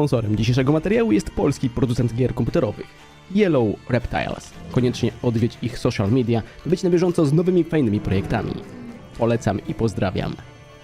Sponsorem dzisiejszego materiału jest polski producent gier komputerowych Yellow Reptiles. Koniecznie odwiedź ich social media, by być na bieżąco z nowymi fajnymi projektami. Polecam i pozdrawiam.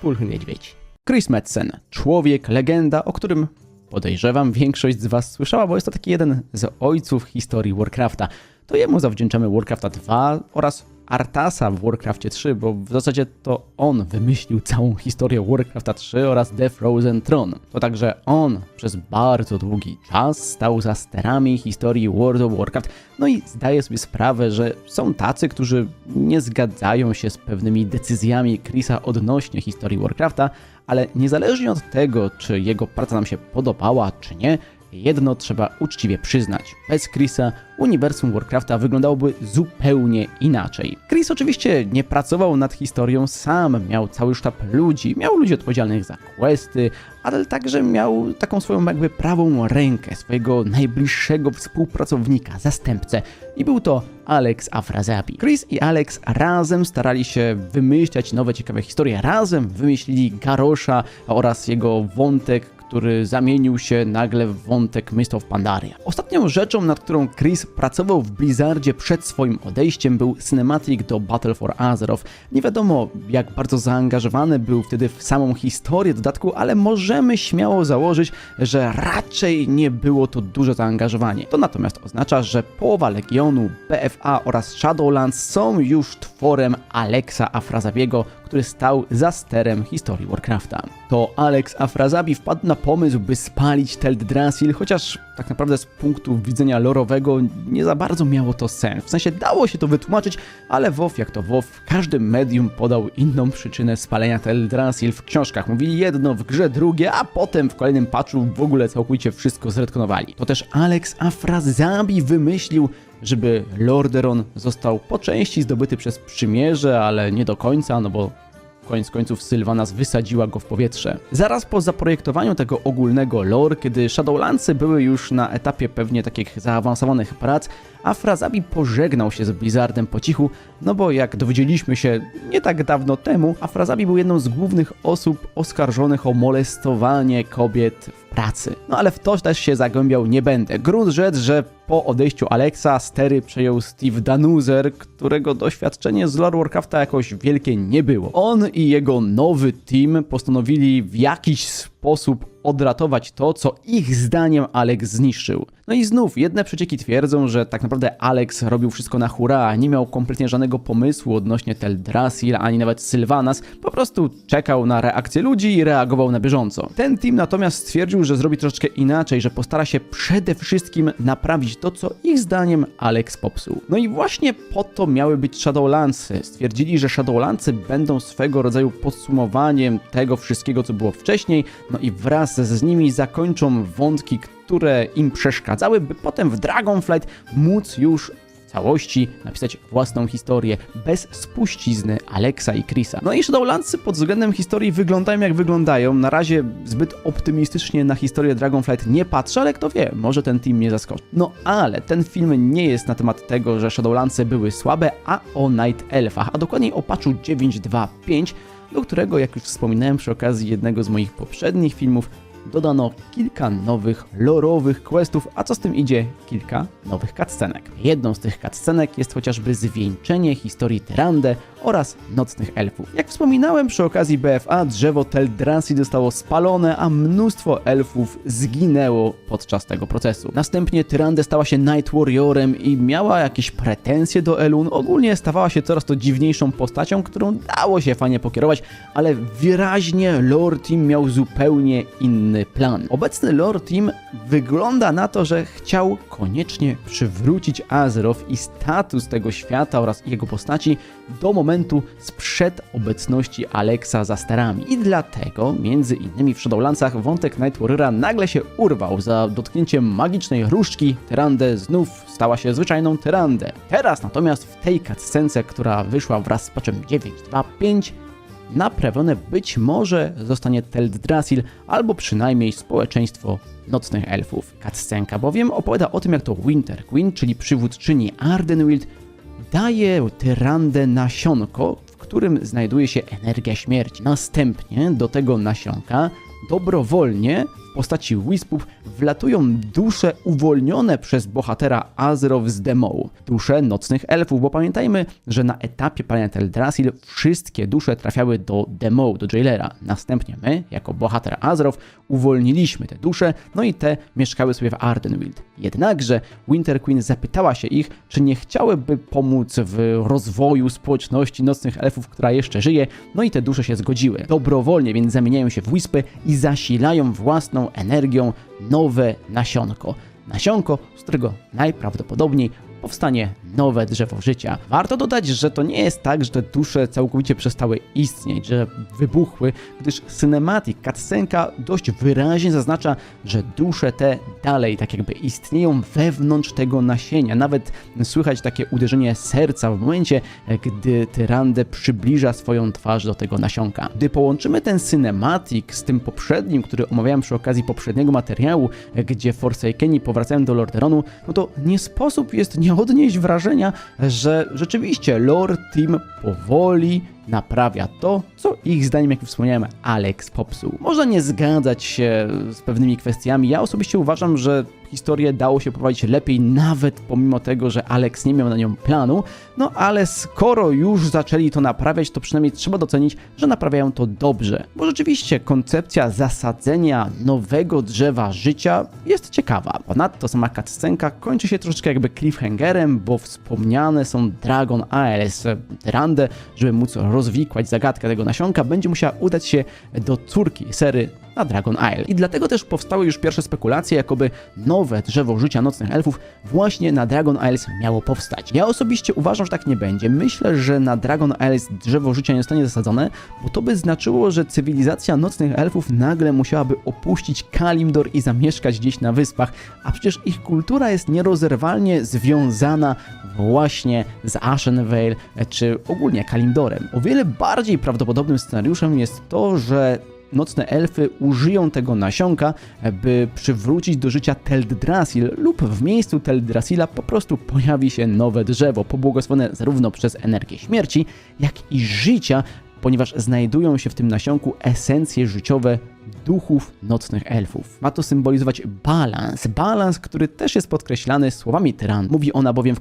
Pulchy Niedźwiedź. Chris Metzen, człowiek, legenda, o którym podejrzewam większość z Was słyszała, bo jest to taki jeden z ojców historii Warcrafta. To jemu zawdzięczamy Warcrafta 2 oraz Artasa w Warcraftie 3, bo w zasadzie to on wymyślił całą historię Warcrafta 3 oraz The Frozen Throne. To także on przez bardzo długi czas stał za sterami historii World of Warcraft, no i zdaje sobie sprawę, że są tacy, którzy nie zgadzają się z pewnymi decyzjami Chrisa odnośnie historii Warcrafta, ale niezależnie od tego, czy jego praca nam się podobała, czy nie, jedno trzeba uczciwie przyznać. Bez Chrisa uniwersum Warcrafta wyglądałoby zupełnie inaczej. Chris oczywiście nie pracował nad historią sam, miał cały sztab ludzi, miał ludzi odpowiedzialnych za questy, ale także miał taką swoją jakby prawą rękę, swojego najbliższego współpracownika, zastępcę i był to Alex Afrazabi. Chris i Alex razem starali się wymyślać nowe ciekawe historie, razem wymyślili Garosha oraz jego wątek, który zamienił się nagle w wątek Mist of Pandaria. Ostatnią rzeczą, nad którą Chris pracował w Blizzardzie przed swoim odejściem był cinematic do Battle for Azeroth. Nie wiadomo jak bardzo zaangażowany był wtedy w samą historię dodatku, ale możemy śmiało założyć, że raczej nie było to duże zaangażowanie. To natomiast oznacza, że połowa Legionu, BFA oraz Shadowlands są już tworem Alexa Afrazabiego, który stał za sterem historii Warcrafta. To Alex Afrazabi wpadł na pomysł, by spalić Teldrassil, chociaż tak naprawdę z punktu widzenia lorowego nie za bardzo miało to sens. W sensie dało się to wytłumaczyć, ale WoW jak to WoW, w każdym medium podał inną przyczynę spalenia Teldrassil. W książkach mówili jedno, w grze drugie, a potem w kolejnym patchu w ogóle całkowicie wszystko zredkonowali. To też Alex Afrazabi wymyślił żeby Lordaeron został po części zdobyty przez przymierze, ale nie do końca, no bo koniec końców Sylvanas wysadziła go w powietrze. Zaraz po zaprojektowaniu tego ogólnego lore, kiedy Shadowlandsy były już na etapie pewnie takich zaawansowanych prac, Afrazabi pożegnał się z Blizzardem po cichu, no bo jak dowiedzieliśmy się nie tak dawno temu, Afrazabi był jedną z głównych osób oskarżonych o molestowanie kobiet w pracy. No ale w to też się zagłębiał nie będę. Grunt rzec, że po odejściu Alexa stery przejął Steve Danuzer, którego doświadczenie z lore Warcrafta jakoś wielkie nie było. On i jego nowy team postanowili w jakiś sposób odratować to, co ich zdaniem Alex zniszczył. No i znów, jedne przecieki twierdzą, że tak naprawdę Alex robił wszystko na hura, nie miał kompletnie żadnego pomysłu odnośnie Teldrassil, ani nawet Sylvanas, po prostu czekał na reakcję ludzi i reagował na bieżąco. Ten team natomiast stwierdził, że zrobi troszeczkę inaczej, że postara się przede wszystkim naprawić to, co ich zdaniem Alex popsuł. No i właśnie po to miały być Shadowlandsy. Stwierdzili, że Shadowlandsy będą swego rodzaju podsumowaniem tego wszystkiego, co było wcześniej, no i wraz z nimi zakończą wątki, które im przeszkadzały, by potem w Dragonflight móc już całości napisać własną historię bez spuścizny Alexa i Chrisa. No i Shadowlandsy pod względem historii wyglądają jak wyglądają. Na razie zbyt optymistycznie na historię Dragonflight nie patrzę, ale kto wie, może ten team mnie zaskoczy. No ale ten film nie jest na temat tego, że Shadowlandsy były słabe, a o Night Elfach, a dokładniej o patchu 925, do którego, jak już wspominałem przy okazji jednego z moich poprzednich filmów, dodano kilka nowych lorowych questów, a co z tym idzie, kilka nowych cutscenek. Jedną z tych cutscenek jest chociażby zwieńczenie historii Tyrande oraz nocnych elfów. Jak wspominałem przy okazji BFA, drzewo Teldrassil zostało spalone, a mnóstwo elfów zginęło podczas tego procesu. Następnie Tyrande stała się Night Warriorem i miała jakieś pretensje do Elun. Ogólnie stawała się coraz to dziwniejszą postacią, którą dało się fajnie pokierować, ale wyraźnie Lore Team miał zupełnie inny plan. Obecny Lore Team wygląda na to, że chciał koniecznie przywrócić Azeroth i status tego świata oraz jego postaci do momentu sprzed obecności Alexa za sterami. I dlatego, między innymi w Shadowlandsach, wątek Night nagle się urwał. Za dotknięciem magicznej różdżki Tyrande znów stała się zwyczajną Tyrandę. Teraz natomiast w tej cutscence, która wyszła wraz z patchem 9.2.5, naprawione być może zostanie Teldrassil albo przynajmniej społeczeństwo nocnych elfów. Cutscenka bowiem opowiada o tym, jak to Winter Queen, czyli przywódczyni Ardenwild, daje tyrandę nasionko, w którym znajduje się energia śmierci. Następnie do tego nasionka dobrowolnie postaci Wispów wlatują dusze uwolnione przez bohatera Azeroth z Demołu. Dusze nocnych elfów, bo pamiętajmy, że na etapie Planet Eldrasil wszystkie dusze trafiały do Demołu, do Jailera. Następnie my, jako bohater Azeroth, uwolniliśmy te dusze, no i te mieszkały sobie w Ardenwild. Jednakże Winter Queen zapytała się ich, czy nie chciałyby pomóc w rozwoju społeczności nocnych elfów, która jeszcze żyje, no i te dusze się zgodziły. Dobrowolnie więc zamieniają się w Wispy i zasilają własną energią nowe nasionko. Nasionko, z którego najprawdopodobniej powstanie nowe drzewo życia. Warto dodać, że to nie jest tak, że te dusze całkowicie przestały istnieć, że wybuchły, gdyż cinematic, cutscenka dość wyraźnie zaznacza, że dusze te dalej tak jakby istnieją wewnątrz tego nasienia. Nawet słychać takie uderzenie serca w momencie, gdy Tyrande przybliża swoją twarz do tego nasionka. Gdy połączymy ten cinematic z tym poprzednim, który omawiałem przy okazji poprzedniego materiału, gdzie Forsakeni powracają do Lordaeronu, no to nie sposób jest nie odnieść wrażenia, że rzeczywiście Lord Team powoli naprawia to, co ich zdaniem, jak już wspomniałem, Alex popsuł. Można nie zgadzać się z pewnymi kwestiami. Ja osobiście uważam, że historię dało się prowadzić lepiej, nawet pomimo tego, że Alex nie miał na nią planu. No ale skoro już zaczęli to naprawiać, to przynajmniej trzeba docenić, że naprawiają to dobrze. Bo rzeczywiście koncepcja zasadzenia nowego drzewa życia jest ciekawa. Ponadto sama cutscenka kończy się troszeczkę jakby cliffhangerem, bo wspomniane są Dragon Isles. Randę, żeby móc rozwikłać zagadkę tego nasionka, będzie musiała udać się do córki Sery na Dragon Isle. I dlatego też powstały już pierwsze spekulacje, jakoby nowe drzewo życia nocnych elfów właśnie na Dragon Isles miało powstać. Ja osobiście uważam, że tak nie będzie. Myślę, że na Dragon Isles drzewo życia nie zostanie zasadzone, bo to by znaczyło, że cywilizacja nocnych elfów nagle musiałaby opuścić Kalimdor i zamieszkać gdzieś na wyspach, a przecież ich kultura jest nierozerwalnie związana właśnie z Ashenvale czy ogólnie Kalimdorem. O wiele bardziej prawdopodobnym scenariuszem jest to, że nocne elfy użyją tego nasionka, by przywrócić do życia Teldrassil lub w miejscu Teldrassila po prostu pojawi się nowe drzewo, pobłogosławione zarówno przez energię śmierci, jak i życia, ponieważ znajdują się w tym nasionku esencje życiowe duchów nocnych elfów. Ma to symbolizować balans, balans, który też jest podkreślany słowami tyran. Mówi ona bowiem w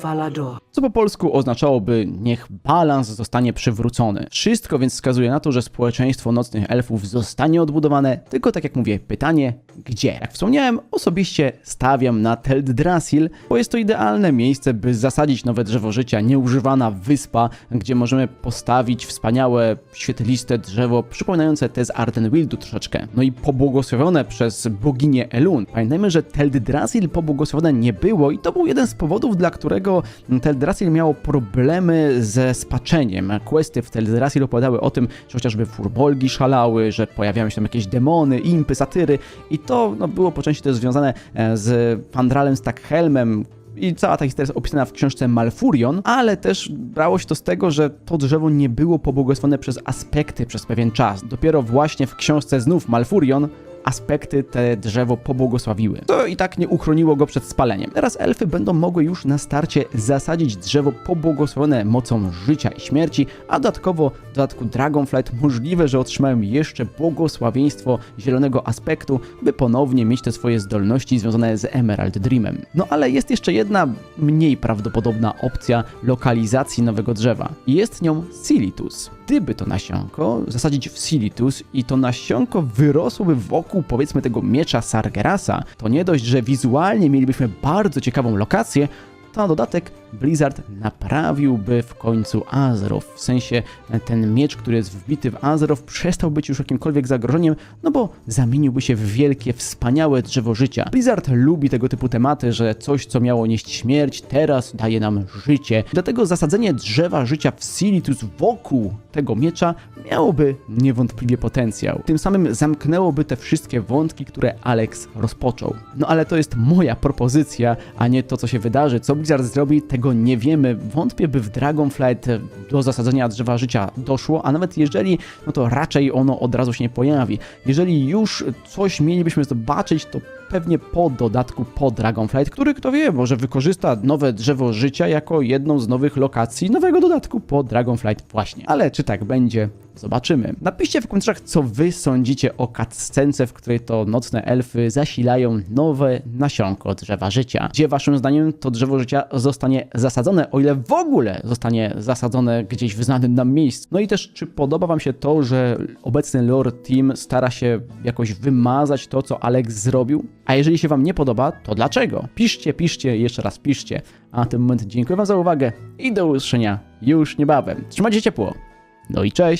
Falador. co po polsku oznaczałoby niech balans zostanie przywrócony. Wszystko więc wskazuje na to, że społeczeństwo nocnych elfów zostanie odbudowane, tylko tak jak mówię, pytanie gdzie? Jak wspomniałem, osobiście stawiam na Teldrassil, bo jest to idealne miejsce, by zasadzić nowe drzewo życia, nieużywana wyspa, gdzie możemy postawić wspaniałe, świetliste drzewo, przypominające te z Ardenwildu troszeczkę. No i pobłogosławione przez boginię Elun. Pamiętajmy, że Teldrassil pobłogosławione nie było i to był jeden z powodów, dla którego Teldrassil miało problemy ze spaczeniem. Questy w Teldrassil opowiadały o tym, że chociażby furbolgi szalały, że pojawiają się tam jakieś demony, impy, satyry i to no, było po części też związane e, z Fandralem Stackhelmem, i cała ta historia jest opisana w książce Malfurion, ale też brało się to z tego, że to drzewo nie było pobłogosławione przez aspekty przez pewien czas. Dopiero właśnie w książce znów Malfurion aspekty te drzewo pobłogosławiły. To i tak nie uchroniło go przed spaleniem. Teraz elfy będą mogły już na starcie zasadzić drzewo pobłogosławione mocą życia i śmierci, a dodatkowo w dodatku Dragonflight możliwe, że otrzymają jeszcze błogosławieństwo zielonego aspektu, by ponownie mieć te swoje zdolności związane z Emerald Dreamem. No ale jest jeszcze jedna mniej prawdopodobna opcja lokalizacji nowego drzewa. Jest nią Silitus. Gdyby to nasionko zasadzić w Silitus i to nasionko wyrosłoby wokół powiedzmy tego miecza Sargerasa, to nie dość, że wizualnie mielibyśmy bardzo ciekawą lokację, to na dodatek Blizzard naprawiłby w końcu Azeroth. W sensie e, ten miecz, który jest wbity w Azeroth, przestał być już jakimkolwiek zagrożeniem, no bo zamieniłby się w wielkie, wspaniałe drzewo życia. Blizzard lubi tego typu tematy, że coś, co miało nieść śmierć, teraz daje nam życie. Dlatego zasadzenie drzewa życia w Silitus wokół tego miecza miałoby niewątpliwie potencjał. Tym samym zamknęłoby te wszystkie wątki, które Alex rozpoczął. No ale to jest moja propozycja, a nie to, co się wydarzy. Co Blizzard zrobi, tego nie wiemy. Wątpię, by w Dragonflight do zasadzenia drzewa życia doszło, a nawet jeżeli, no to raczej ono od razu się nie pojawi. Jeżeli już coś mielibyśmy zobaczyć, to pewnie po dodatku po Dragonflight, który kto wie, może wykorzysta nowe drzewo życia jako jedną z nowych lokacji nowego dodatku po Dragonflight właśnie. Ale czy tak będzie? Zobaczymy. Napiszcie w komentarzach, co wy sądzicie o cutscence, w której to nocne elfy zasilają nowe nasionko drzewa życia. Gdzie waszym zdaniem to drzewo życia zostanie zasadzone, o ile w ogóle zostanie zasadzone gdzieś w znanym nam miejscu. No i też, czy podoba wam się to, że obecny lore team stara się jakoś wymazać to, co Alex zrobił? A jeżeli się wam nie podoba, to dlaczego? Piszcie, piszcie, jeszcze raz piszcie. A na ten moment dziękuję wam za uwagę i do usłyszenia już niebawem. Trzymajcie ciepło. No i cześć!